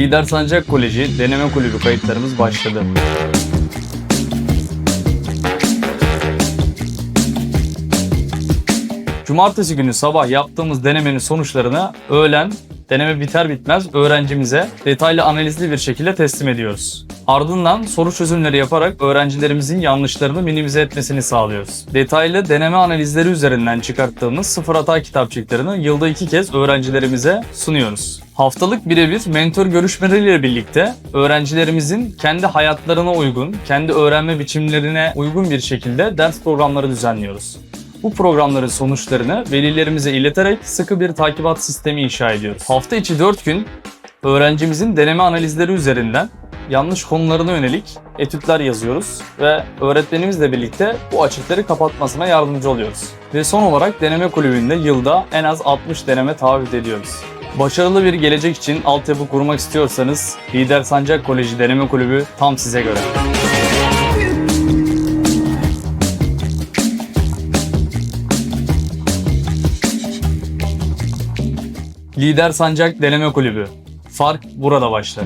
Lider Sancak Koleji Deneme Kulübü kayıtlarımız başladı. Cumartesi günü sabah yaptığımız denemenin sonuçlarını öğlen deneme biter bitmez öğrencimize detaylı analizli bir şekilde teslim ediyoruz. Ardından soru çözümleri yaparak öğrencilerimizin yanlışlarını minimize etmesini sağlıyoruz. Detaylı deneme analizleri üzerinden çıkarttığımız sıfır hata kitapçıklarını yılda iki kez öğrencilerimize sunuyoruz. Haftalık birebir mentor görüşmeleriyle birlikte öğrencilerimizin kendi hayatlarına uygun, kendi öğrenme biçimlerine uygun bir şekilde ders programları düzenliyoruz. Bu programların sonuçlarını velilerimize ileterek sıkı bir takibat sistemi inşa ediyoruz. Hafta içi 4 gün öğrencimizin deneme analizleri üzerinden yanlış konularına yönelik etütler yazıyoruz ve öğretmenimizle birlikte bu açıkları kapatmasına yardımcı oluyoruz. Ve son olarak deneme kulübünde yılda en az 60 deneme taahhüt ediyoruz. Başarılı bir gelecek için altyapı kurmak istiyorsanız Lider Sancak Koleji Deneme Kulübü tam size göre. Lider Sancak Deneme Kulübü. Fark burada başlar.